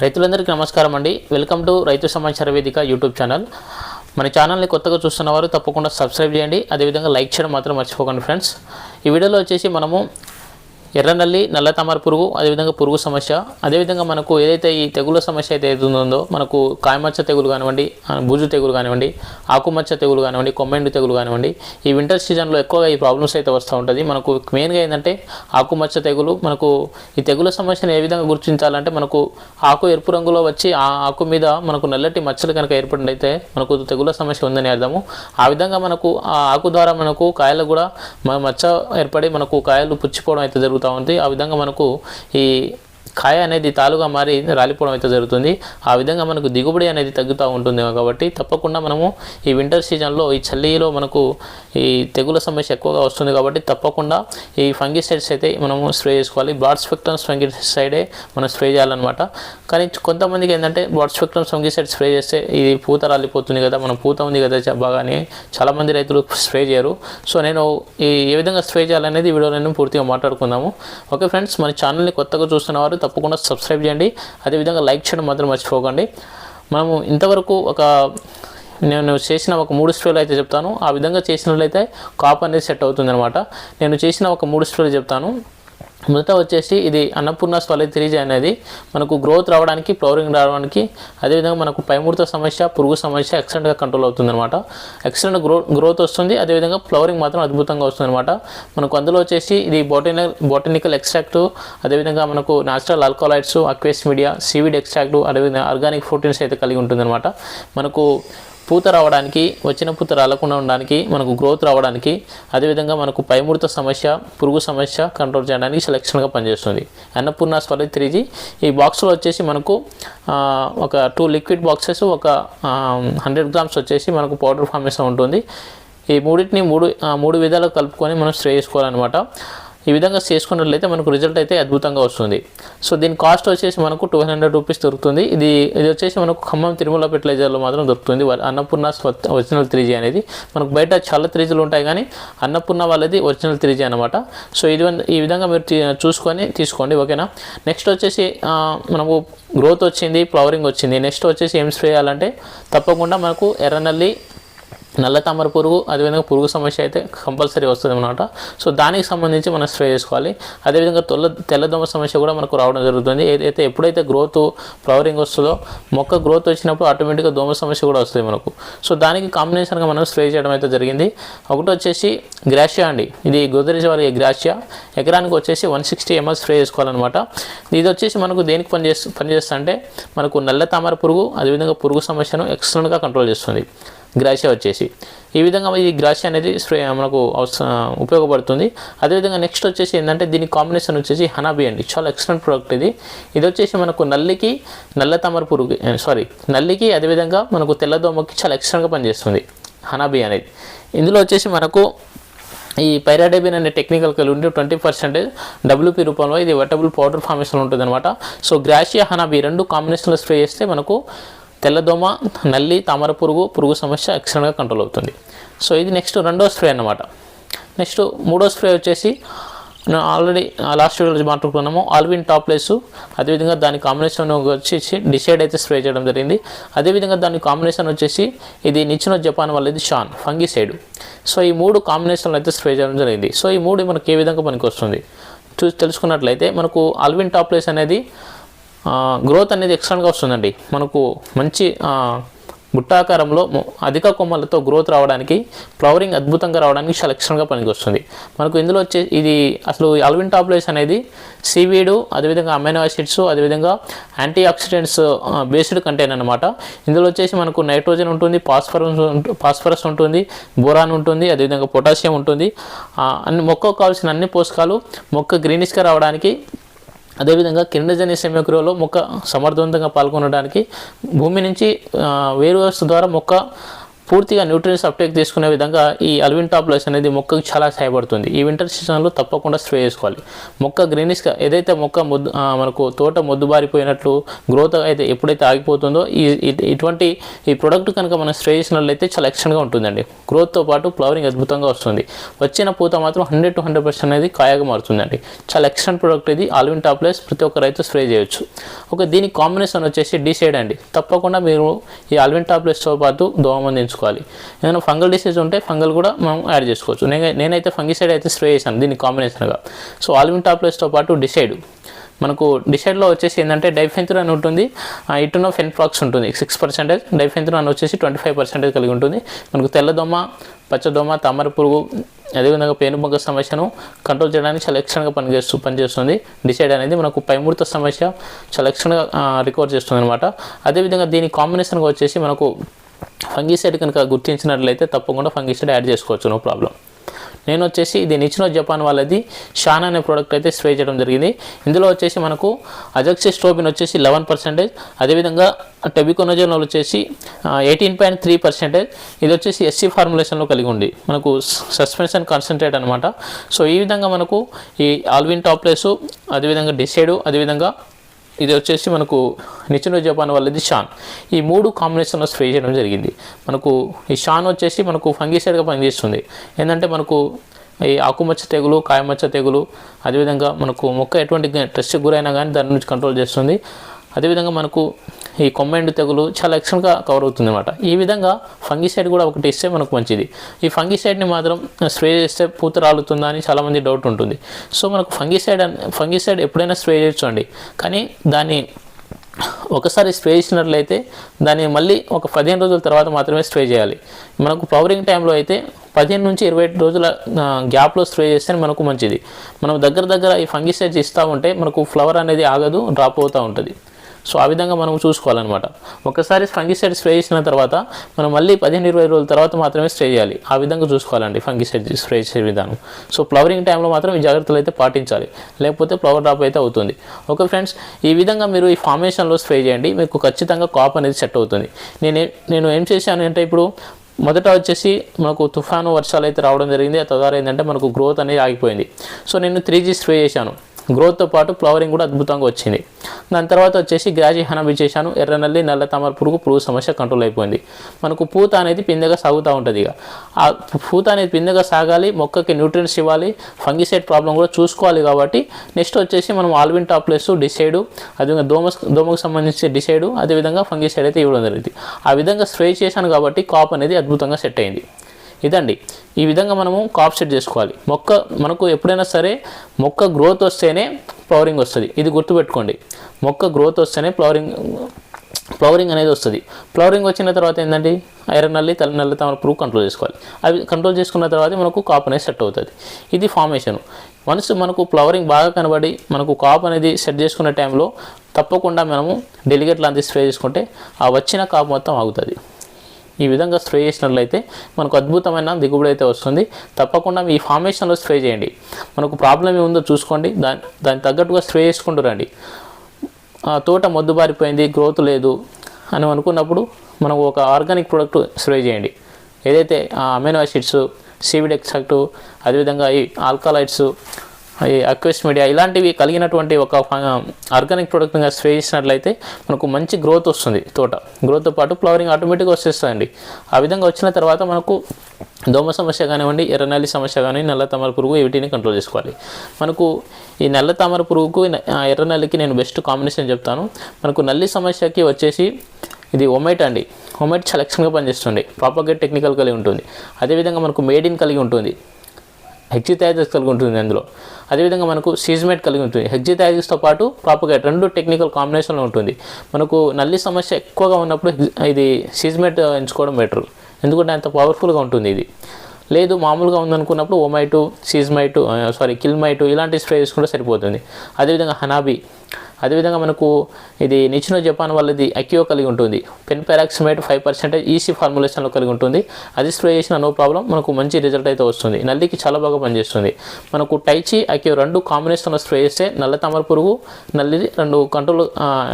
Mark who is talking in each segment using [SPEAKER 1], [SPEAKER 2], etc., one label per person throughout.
[SPEAKER 1] రైతులందరికీ నమస్కారం అండి. వెల్కమ్ టు రైతు సమాచార వేదిక యూట్యూబ్ ఛానల్. మన ఛానల్ని కొత్తగా చూస్తున్న వారు తప్పకుండా సబ్స్క్రైబ్ చేయండి. అదేవిధంగా లైక్ చేయడం మాత్రం మర్చిపోకండి ఫ్రెండ్స్. ఈ వీడియోలో వచ్చేసి మనము ఎర్రనల్లి నల్ల తామర పురుగు అదేవిధంగా పురుగు సమస్య. అదేవిధంగా మనకు ఏదైతే ఈ తెగుల సమస్య అయితే ఉందో మనకు కాయమచ్చ తెగులు కానివ్వండి బూజు తెగులు కానివ్వండి ఆకుమచ్చ తెగులు కానివ్వండి కొమ్మెండు తెగులు కానివ్వండి ఈ వింటర్ సీజన్లో ఎక్కువగా ఈ ప్రాబ్లమ్స్ అయితే వస్తూ ఉంటుంది. మనకు మెయిన్గా ఏంటంటే ఆకుమచ్చ తెగులు మనకు ఈ తెగుల సమస్యను ఏ విధంగా గుర్తించాలంటే మనకు ఆకు ఎరుపు రంగులో వచ్చి ఆ ఆకు మీద మనకు నల్లటి మచ్చలు కనుక ఏర్పడినైతే మనకు తెగుల సమస్య ఉందని అర్థము. ఆ విధంగా మనకు ఆ ఆకు ద్వారా మనకు కాయలు కూడా మచ్చ ఏర్పడి మనకు కాయలు పుచ్చిపోవడం అయితే జరుగుతుంది. ఉంది. ఆ విధంగా మనకు ఈ కాయ అనేది తాలుగా మారి రాలిపోవడం అయితే జరుగుతుంది. ఆ విధంగా మనకు దిగుబడి అనేది తగ్గుతూ ఉంటుంది కాబట్టి తప్పకుండా మనము ఈ వింటర్ సీజన్లో ఈ చల్లీలో మనకు ఈ తెగుల సమస్య ఎక్కువగా వస్తుంది కాబట్టి తప్పకుండా ఈ ఫంగిసైడ్స్ అయితే మనము స్ప్రే చేసుకోవాలి. బ్రాడ్ స్పెక్ట్రమ్స్ ఫంగిసైడే మనం స్ప్రే చేయాలన్నమాట. కానీ కొంతమందికి ఏంటంటే బ్రాడ్ స్పెక్ట్రమ్స్ ఫంగిసైడ్ స్ప్రే చేస్తే ఇది పూత రాలిపోతుంది కదా మనం పూత ఉంది కదా బాగానే చాలామంది రైతులు స్ప్రే చేయరు. సో నేను ఈ ఏ విధంగా స్ప్రే చేయాలనేది ఈ వీడియోలో నేను పూర్తిగా మాట్లాడుకుందాము. ఓకే ఫ్రెండ్స్ మన ఛానల్ని కొత్తగా చూస్తున్న వారు తప్పకుండా సబ్స్క్రైబ్ చేయండి. అదేవిధంగా లైక్ చేయడం మాత్రం మర్చిపోకండి. మనము ఇంతవరకు ఒక నేను చేసిన ఒక మూడు స్ప్రేలు అయితే చెప్తాను. ఆ విధంగా చేసినట్లయితే కాప్ అనేది సెట్ అవుతుంది అనమాట నేను చేసిన ఒక మూడు స్ప్రేలు చెప్తాను. మొదట వచ్చేసి ఇది అన్నపూర్ణ స్వలిత్రిజ అనేది మనకు గ్రోత్ రావడానికి ఫ్లవరింగ్ రావడానికి అదేవిధంగా మనకు పైమూర్త సమస్య పురుగు సమస్య ఎక్సలెంట్గా కంట్రోల్ అవుతుంది అనమాట ఎక్సలెంట్ గ్రో గ్రోత్ వస్తుంది అదేవిధంగా ఫ్లవరింగ్ మాత్రం అద్భుతంగా వస్తుంది అనమాట మనకు అందులో వచ్చేసి ఇది బొటానికల్ బొటనికల్ ఎక్స్ట్రాక్ట్ అదేవిధంగా మనకు natural alkaloids aqueous media seaweed extract అదేవిధంగా ఆర్గానిక్ ప్రోటీన్స్ అయితే కలిగి ఉంటుంది అనమాట మనకు పూత రావడానికి వచ్చిన పూత రాలకుండా ఉండడానికి మనకు గ్రోత్ రావడానికి అదేవిధంగా మనకు పైముడత సమస్య పురుగు సమస్య కంట్రోల్ చేయడానికి సెలెక్షన్గా పనిచేస్తుంది. అన్నపూర్ణ స్వలి త్రీ ఈ బాక్స్లో వచ్చేసి మనకు ఒక టూ లిక్విడ్ బాక్సెస్ ఒక హండ్రెడ్ గ్రామ్స్ వచ్చేసి మనకు పౌడర్ ఫార్మేషన్ ఉంటుంది. ఈ మూడింటిని మూడు మూడు విధాలుగా కలుపుకొని మనం స్ప్రే చేసుకోవాలన్నమాట. ఈ విధంగా చేసుకున్నట్లయితే మనకు రిజల్ట్ అయితే అద్భుతంగా వస్తుంది. సో దీని కాస్ట్ వచ్చేసి మనకు టూ హండ్రెడ్ రూపీస్ దొరుకుతుంది. ఇది ఇది వచ్చేసి మనకు ఖమ్మం తిరుమల ఫెర్టిలైజర్లో మాత్రం దొరుకుతుంది. అన్నపూర్ణ స్వ- ఒరిజినల్ త్రీజీ అనేది. మనకు బయట చాలా త్రీజీలు ఉంటాయి కానీ అన్నపూర్ణ వాళ్ళది ఒరిజినల్ త్రీజీ అనమాట సో ఇది ఈ విధంగా మీరు చూసుకొని తీసుకోండి ఓకేనా? నెక్స్ట్ వచ్చేసి మనకు గ్రోత్ వచ్చింది ఫ్లవరింగ్ వచ్చింది. నెక్స్ట్ వచ్చేసి ఏం చేయాలంటే తప్పకుండా మనకు ఎర్రనల్లి నల్ల తామర పురుగు అదేవిధంగా పురుగు సమస్య అయితే కంపల్సరీ వస్తుంది అనమాట సో దానికి సంబంధించి మనం స్ప్రే చేసుకోవాలి. అదేవిధంగా తెల్ల తెల్లదోమ సమస్య కూడా మనకు రావడం జరుగుతుంది. ఏదైతే ఎప్పుడైతే గ్రోత్ ఫ్లవరింగ్ వస్తుందో మొక్క గ్రోత్ వచ్చినప్పుడు ఆటోమేటిక్గా దోమ సమస్య కూడా వస్తుంది మనకు. సో దానికి కాంబినేషన్గా మనం స్ప్రే చేయడం అయితే జరిగింది. ఒకటి వచ్చేసి గ్రాషియా అండి. ఇది గోదరేజ్ వారి గ్రాషియా ఎకరానికి వచ్చేసి వన్ సిక్స్టీ ఎంఎల్ స్ప్రే చేసుకోవాలన్నమాట. ఇది వచ్చేసి మనకు దేనికి పనిచేస్తు పనిచేస్తా అంటే మనకు నల్ల తామర పురుగు అదేవిధంగా పురుగు సమస్యను ఎక్సలెంట్గా కంట్రోల్ చేస్తుంది. గ్రాషియా వచ్చేసి. ఈ విధంగా ఈ గ్రాషియా అనేది స్ప్రే మనకు ఉపయోగపడుతుంది. అదేవిధంగా నెక్స్ట్ వచ్చేసి ఏంటంటే దీని కాంబినేషన్ వచ్చేసి హనాబీ అండి. చాలా ఎక్సలెంట్ ప్రోడక్ట్ ఇది. ఇది వచ్చేసి మనకు నల్లికి నల్ల తామర పురుగు సారీ నల్లికి అదేవిధంగా మనకు తెల్లదోమకి చాలా ఎక్సలెంట్గా పనిచేస్తుంది హనాబీ అనేది. ఇందులో వచ్చేసి మనకు ఈ పైరాడేబిన్ అనే టెక్నికల్ కలిగి ఉండి ట్వంటీ పర్సెంటేజ్ డబ్ల్యూపీ రూపంలో ఇది వెటబుల్ పౌడర్ ఫార్మేషన్ ఉంటుంది అనమాట సో గ్రాషియా హనాబీ రెండు కాంబినేషన్లో స్ప్రే చేస్తే మనకు తెల్లదోమ నల్లి తామర పురుగు పురుగు సమస్య ఎక్సలెంట్గా కంట్రోల్ అవుతుంది. సో ఇది నెక్స్ట్ రెండో స్ప్రే అన్నమాట. నెక్స్ట్ మూడో స్ప్రే వచ్చేసి నేను ఆల్రెడీ లాస్ట్ వీడియోలో మాట్లాడుకున్నాము. ఆల్విన్ టాప్లెస్ అదేవిధంగా దాని కాంబినేషన్ వచ్చేసి డిసైడ్ అయితే స్ప్రే చేయడం జరిగింది. అదేవిధంగా దాని కాంబినేషన్ వచ్చేసి ఇది నిచ్చిన జపాన్ వాళ్ళది షాన్ ఫంగిసైడ్ సో ఈ మూడు కాంబినేషన్లు అయితే స్ప్రే చేయడం జరిగింది. సో ఈ మూడు మనకి ఏ విధంగా పనికి వస్తుంది చూసి తెలుసుకున్నట్లయితే మనకు ఆల్విన్ టాప్లెస్ అనేది గ్రోత్ అనేది ఎక్సలెంట్గా వస్తుందండి. మనకు మంచి బుట్టాకారంలో అధిక కొమ్మలతో గ్రోత్ రావడానికి ఫ్లవరింగ్ అద్భుతంగా రావడానికి చాలా ఎక్స్ట్రాగా పనికి వస్తుంది. మనకు ఇందులో వచ్చే ఇది అసలు అల్విన్ టాబ్లెట్స్ అనేది సీవీడు అదేవిధంగా అమైనో యాసిడ్స్ అదేవిధంగా యాంటీ ఆక్సిడెంట్స్ బేస్డ్ కంటైన్ అనమాట ఇందులో వచ్చేసి మనకు నైట్రోజన్ ఉంటుంది ఫాస్ఫరస్ ఫాస్ఫరస్ ఉంటుంది బోరాన్ ఉంటుంది అదేవిధంగా పొటాషియం ఉంటుంది. అన్ని మొక్కకు కావాల్సిన అన్ని పోషకాలు మొక్క గ్రీనిష్గా రావడానికి అదేవిధంగా కిరణజన్య సమయక్రియలో మొక్క సమర్థవంతంగా పాల్గొనడానికి భూమి నుంచి వేరు వ్యవస్థ ద్వారా మొక్క పూర్తిగా న్యూట్రియన్స్ అప్టేక్ తీసుకునే విధంగా ఈ అల్విన్ టాప్ అనేది మొక్కకు చాలా సహాయపడుతుంది. ఈ వింటర్ సీజన్లో తప్పకుండా స్ప్రే చేసుకోవాలి. మొక్క గ్రీనిష్గా ఏదైతే మొక్క మొద్దు మనకు తోట మొద్దుబారిపోయినట్లు గ్రోత్ అయితే ఎప్పుడైతే ఆగిపోతుందో ఈ ఇటువంటి ఈ ప్రోడక్ట్ కనుక మనం స్ప్రే చేసినట్లయితే చాలా ఎక్స్టెంట్గా ఉంటుందండి. గ్రోత్తో పాటు ఫ్లవరింగ్ అద్భుతంగా వస్తుంది. వచ్చిన పూత మాత్రం హండ్రెడ్ టు హండ్రెడ్ పర్సెంట్ అనేది కాయగా మారుతుందండి. చాలా ఎక్స్టెంట్ ప్రోడక్ట్ ఇది. ఆల్విన్ టాప్ ప్రతి ఒక్క రైతు స్ప్రే చేయొచ్చు. ఓకే దీని కాంబినేషన్ వచ్చేసి డిసైడ్ అండి. తప్పకుండా మీరు ఈ ఆల్విన్ టాబ్లెట్స్తో పాటు దోమని చేసుకోవాలి. ఏదైనా ఫంగల్ డిసీజ్ ఉంటే ఫంగల్ కూడా మనం యాడ్ చేసుకోవచ్చు. నేను నేనైతే ఫంగిసైడ్ అయితే స్ప్రే చేశాను దీన్ని కాంబినేషన్గా. సో ఆల్విన్ టాబ్లెట్స్తో పాటు డిసైడ్. మనకు డిసైడ్లో వచ్చేసి ఏంటంటే డైఫెంథ్రన్ అని ఉంటుంది. ఇటునో ఫెన్ఫ్లాక్స్ ఉంటుంది. సిక్స్ పర్సెంటేజ్ డైఫెంథ్రన్ అని వచ్చేసి ట్వంటీ ఫైవ్ పర్సెంటేజ్ కలిగి ఉంటుంది. మనకు తెల్లదోమ పచ్చదోమ తామర పురుగు అదేవిధంగా పేనుబంక సమస్యను కంట్రోల్ చేయడానికి చాలా ఎక్స్ట్రాగా పనిచేస్తూ పనిచేస్తుంది. డిసైడ్ అనేది మనకు పైముడత సమస్య చాలా ఎక్స్ట్రాగా రికవర్ చేస్తుంది అనమాట అదేవిధంగా దీని కాంబినేషన్గా వచ్చేసి మనకు ఫంగిసైడ్ కనుక గుర్తించినట్లయితే తప్పకుండా ఫంగిసైడ్ యాడ్ చేసుకోవచ్చు నో ప్రాబ్లం. నేను వచ్చేసి ఇది నిచ్చిన జపాన్ వాళ్ళది. షాన్ అనే ప్రోడక్ట్ అయితే స్ప్రే చేయడం జరిగింది. ఇందులో వచ్చేసి మనకు అజక్సిస్ట్రోబిన్ వచ్చేసి లెవెన్ పర్సెంటేజ్ అదేవిధంగా టెబికోనజోల్ వచ్చేసి ఎయిటీన్ పాయింట్ త్రీ పర్సెంటేజ్. ఇది వచ్చేసి ఎస్సీ ఫార్ములేషన్లో కలిగి ఉంది. మనకు సస్పెన్షన్ కాన్సన్ట్రేట్ అనమాట సో ఈ విధంగా మనకు ఈ ఆల్విన్ టాప్లెస్ అదేవిధంగా డిసైడు అదేవిధంగా ఇది వచ్చేసి మనకు నిచ్చిన జపాన్ వాళ్ళది షాన్. ఈ మూడు కాంబినేషన్లో స్ప్రే చేయడం జరిగింది. మనకు ఈ షాన్ వచ్చేసి మనకు ఫంగిసైడ్గా పనిచేస్తుంది. ఏంటంటే మనకు ఈ ఆకుమచ్చ తెగులు కాయమచ్చ తెగులు అదేవిధంగా మనకు మొక్క ఎటువంటి టెస్ట్ గురైనా కానీ దాని నుంచి కంట్రోల్ చేస్తుంది. అదేవిధంగా మనకు ఈ కొమ్మెండు తెగులు చాలా ఎక్స్ట్రాగా కవర్ అవుతుంది అనమాట ఈ విధంగా ఫంగిసైడ్ కూడా ఒకటి ఇస్తే మనకు మంచిది. ఈ ఫంగిసైడ్ని మాత్రం స్ప్రే చేస్తే పూత రాలుతుందా అని చాలామంది డౌట్ ఉంటుంది. సో మనకు ఫంగిసైడ్ ఫంగిసైడ్ ఎప్పుడైనా స్ప్రే చేయొచ్చండి కానీ దాన్ని ఒకసారి స్ప్రే చేసినట్లయితే దాన్ని మళ్ళీ ఒక పదిహేను రోజుల తర్వాత మాత్రమే స్ప్రే చేయాలి. మనకు ఫ్లవరింగ్ టైంలో అయితే పదిహేను నుంచి ఇరవై రోజుల గ్యాప్లో స్ప్రే చేస్తే మనకు మంచిది. మనం దగ్గర దగ్గర ఈ ఫంగిసైడ్స్ ఇస్తూ ఉంటే మనకు ఫ్లవర్ అనేది ఆగదు డ్రాప్ అవుతూ ఉంటుంది. సో ఆ విధంగా మనం చూసుకోవాలన్నమాట. ఒకసారి ఫంగిసైడ్ స్ప్రే చేసిన తర్వాత మనం మళ్ళీ పదిహేను ఇరవై రోజుల తర్వాత మాత్రమే స్ప్రే చేయాలి. ఆ విధంగా చూసుకోవాలండి ఫంగిసైడ్ స్ప్రే చేసే విధానం. సో ఫ్లవరింగ్ టైంలో మాత్రం ఈ జాగ్రత్తలు అయితే పాటించాలి. లేకపోతే ఫ్లవర్ డ్రాప్ అయితే అవుతుంది. ఓకే ఫ్రెండ్స్ ఈ విధంగా మీరు ఈ ఫార్మేషన్లో స్ప్రే చేయండి. మీకు ఖచ్చితంగా కాప్ అనేది సెట్ అవుతుంది. నేను నేను ఏం చేశాను అంటే ఇప్పుడు మొదట వచ్చేసి మనకు తుఫాను వర్షాలు అయితే రావడం జరిగింది. ఆ తర్వాత ఏంటంటే మనకు గ్రోత్ అనేది ఆగిపోయింది. సో నేను త్రీ జీ స్ప్రే చేశాను. గ్రోత్తో పాటు ఫ్లవరింగ్ కూడా అద్భుతంగా వచ్చింది. దాని తర్వాత వచ్చేసి గ్రాజీ హనబి చేశాను ఎర్రనల్లి నల్ల తామర పురుగు పురుగు సమస్య కంట్రోల్ అయిపోయింది. మనకు పూత అనేది పిందెగా సాగుతూ ఉంటుంది ఇక. ఆ పూత అనేది పిందెగా సాగాలి మొక్కకి న్యూట్రియన్స్ ఇవ్వాలి ఫంగిసైడ్ ప్రాబ్లం కూడా చూసుకోవాలి కాబట్టి నెక్స్ట్ వచ్చేసి మనం ఆల్విన్ టాప్లెస్ డిసైడ్ అదేవిధంగా దోమ దోమకు సంబంధించి డిసైడ్ అదేవిధంగా ఫంగిసైడ్ అయితే ఇవ్వడం జరిగింది. ఆ విధంగా స్ప్రే చేశాను కాబట్టి కాప్ అనేది అద్భుతంగా సెట్ అయింది. ఇదండి. ఈ విధంగా మనము కాప్ సెట్ చేసుకోవాలి. మొక్క మనకు ఎప్పుడైనా సరే మొక్క గ్రోత్ వస్తేనే ఫ్లవరింగ్ వస్తుంది. ఇది గుర్తుపెట్టుకోండి. మొక్క గ్రోత్ వస్తేనే ఫ్లవరింగ్ ఫ్లవరింగ్ అనేది వస్తుంది. ఫ్లవరింగ్ వచ్చిన తర్వాత ఏంటంటే ఐరన్ నల్లి తల నల్లి తమ పురుగు కంట్రోల్ చేసుకోవాలి. అవి కంట్రోల్ చేసుకున్న తర్వాత మనకు కాప్ అనేది సెట్ అవుతుంది. ఇది ఫార్మేషన్ వన్స్ మనకు ఫ్లవరింగ్ బాగా కనబడి మనకు కాప్ అనేది సెట్ చేసుకునే టైంలో తప్పకుండా మనము డెలిగేట్ లాంటి స్ప్రే చేసుకుంటే ఆ వచ్చిన కాపు మొత్తం ఆగుతుంది. ఈ విధంగా స్ప్రే చేసినట్లయితే మనకు అద్భుతమైన దిగుబడి అయితే వస్తుంది. తప్పకుండా మీ ఫార్మేషన్లో స్ప్రే చేయండి. మనకు ప్రాబ్లం ఏముందో చూసుకోండి. దాని దానికి తగ్గట్టుగా స్ప్రే చేసుకుంటూ రండి. ఆ తోట మొద్దుబారిపోయింది గ్రోత్ లేదు అని అనుకున్నప్పుడు మనం ఒక ఆర్గానిక్ ప్రోడక్ట్ స్ప్రే చేయండి. ఏదైతే అమైనో యాసిడ్స్ సీవిడ్ ఎక్సాక్ట్ అదేవిధంగా ఈ ఆల్కలైడ్స్ ఈ అక్వెస్ మీడియా ఇలాంటివి కలిగినటువంటి ఒక ఆర్గానిక్ ప్రోడక్ట్గా స్ప్రే చేసినట్లయితే మనకు మంచి గ్రోత్ వస్తుంది తోట. గ్రోత్తో పాటు ఫ్లవరింగ్ ఆటోమేటిక్గా వచ్చేస్తుందండి. ఆ విధంగా వచ్చిన తర్వాత మనకు దోమ సమస్య కానివ్వండి ఎర్రనల్లి సమస్య కానీ నల్ల తామర పురుగు వీటిని కంట్రోల్ చేసుకోవాలి. మనకు ఈ నల్ల తామర పురుగుకు ఆ, ఎర్రనల్లికి నేను బెస్ట్ కాంబినేషన్ చెప్తాను. మనకు నల్లి సమస్యకి వచ్చేసి ఇది ఒమైట్ అండి. ఒమైట్ చాలా ఎక్స్ట్రాగా పనిచేస్తుంది. పాపగేట్ టెక్నికల్ కలిగి ఉంటుంది. అదేవిధంగా మనకు మేడిన్ కలిగి ఉంటుంది. హెక్జిథైజిస్ కలిగి ఉంటుంది అందులో అదేవిధంగా మనకు సీజ్మేట్ కలిగి ఉంటుంది హెక్జిథైజిస్తో పాటు ప్రాపగేట్ రెండు టెక్నికల్ కాంబినేషన్లో ఉంటుంది. మనకు నల్లి సమస్య ఎక్కువగా ఉన్నప్పుడు ఇది సీజ్మేట్ ఎంచుకోవడం బెటర్. ఎందుకంటే అంత పవర్ఫుల్గా ఉంటుంది ఇది. లేదు మామూలుగా ఉందనుకున్నప్పుడు ఓమైటు సీజ్మైటు సారీ కిల్మైటు ఇలాంటి స్ప్రే చేసుకుంటే సరిపోతుంది. అదేవిధంగా హనాబీ. అదేవిధంగా మనకు ఇది నిచ్చిన జపాన్ వాళ్ళది అక్యో కలిగి ఉంటుంది. Fenpyroximate five percentage EC ఫార్ములేషన్లో కలిగి ఉంటుంది. అది స్ప్రే చేసిన నో ప్రాబ్లం మనకు మంచి రిజల్ట్ అయితే వస్తుంది. నల్లికి చాలా బాగా పనిచేస్తుంది. మనకు టైచి అక్యో రెండు కాంబినేషన్లో స్ప్రే చేస్తే నల్ల తామర పురుగు నల్లి రెండు కంట్రోల్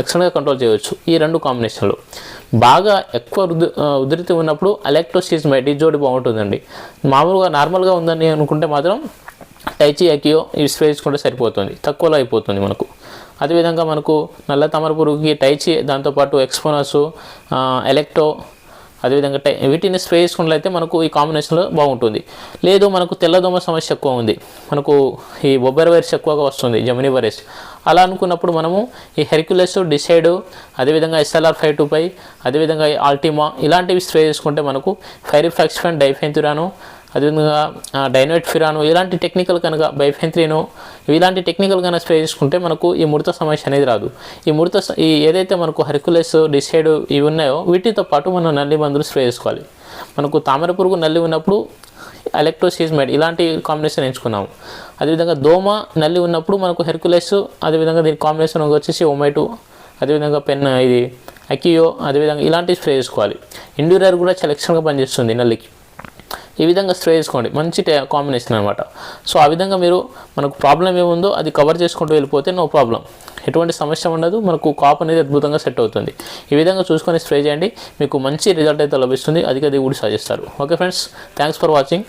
[SPEAKER 1] ఎక్సలెంట్గా కంట్రోల్ చేయవచ్చు ఈ రెండు కాంబినేషన్లు. బాగా ఎక్కువ ఉధృతి ఉన్నప్పుడు అలెక్ట్రోసిస్ ఈ జోడి బాగుంటుందండి. మామూలుగా నార్మల్గా ఉందని అనుకుంటే మాత్రం టైచి అకియో ఇవి స్ప్రే చేసుకుంటే సరిపోతుంది. తక్కువలో అయిపోతుంది మనకు. అదేవిధంగా మనకు నల్ల తామర పురుగుకి టైచి దాంతోపాటు ఎక్స్పోనస్ ఎలక్ట్రో అదేవిధంగా టై వీటిని స్ప్రే చేసుకున్నట్లయితే మనకు ఈ కాంబినేషన్లో బాగుంటుంది. లేదు మనకు తెల్లదోమ సమస్య ఎక్కువ ఉంది. మనకు ఈ బొబ్బర్ వైరస్ ఎక్కువగా వస్తుంది జమినీ వైరస్. అలా అనుకున్నప్పుడు మనము ఈ హెర్క్యులస్ డిసైడ్ అదేవిధంగా ఎస్ఎల్ఆర్ ఫైవ్ టూ ఫైవ్ అదేవిధంగా ఈ ఆల్టిమా ఇలాంటివి స్ప్రే చేసుకుంటే మనకు ఫైరిఫాక్స్ఫెన్ డైఫెంతురాను అదేవిధంగా డైనోట్ ఫిరాను ఇలాంటి టెక్నికల్ కనుక బైఫెంత్రీను ఇలాంటి టెక్నికల్ కనుక స్ప్రే చేసుకుంటే మనకు ఈ ముడత సమస్య అనేది రాదు. ఈ ముడత ఈ ఏదైతే మనకు హెర్కులెస్ డిసైడ్ ఇవి ఉన్నాయో వీటితో పాటు మనం నల్లి మందులు స్ప్రే చేసుకోవాలి. మనకు తామర పురుగు నల్లి ఉన్నప్పుడు ఎలక్ట్రోసీజ్మైడ్ ఇలాంటి కాంబినేషన్ ఎంచుకున్నాము. అదేవిధంగా దోమ నల్లి ఉన్నప్పుడు మనకు హెర్కులెస్ అదేవిధంగా దీని కాంబినేషన్ వచ్చేసి ఒమైటు అదేవిధంగా పెన్ ఇది అకియో అదేవిధంగా ఇలాంటివి స్ప్రే చేసుకోవాలి. ఇండ్యూరర్ కూడా చాలా ఎక్స్ట్రాగా పనిచేస్తుంది నల్లికి. ఈ విధంగా స్ప్రే చేసుకోండి. మంచి కాంబినేషన్ అనమాట సో ఆ విధంగా మీరు మనకు ప్రాబ్లం ఏముందో అది కవర్ చేసుకుంటూ వెళ్ళిపోతే నో ప్రాబ్లం ఎటువంటి సమస్య ఉండదు. మనకు కాప్ అనేది అద్భుతంగా సెట్ అవుతుంది. ఈ విధంగా చూసుకొని స్ప్రే చేయండి. మీకు మంచి రిజల్ట్ అయితే లభిస్తుంది. అధిక దిగుబడి సాధిస్తారు. Okay friends thanks for watching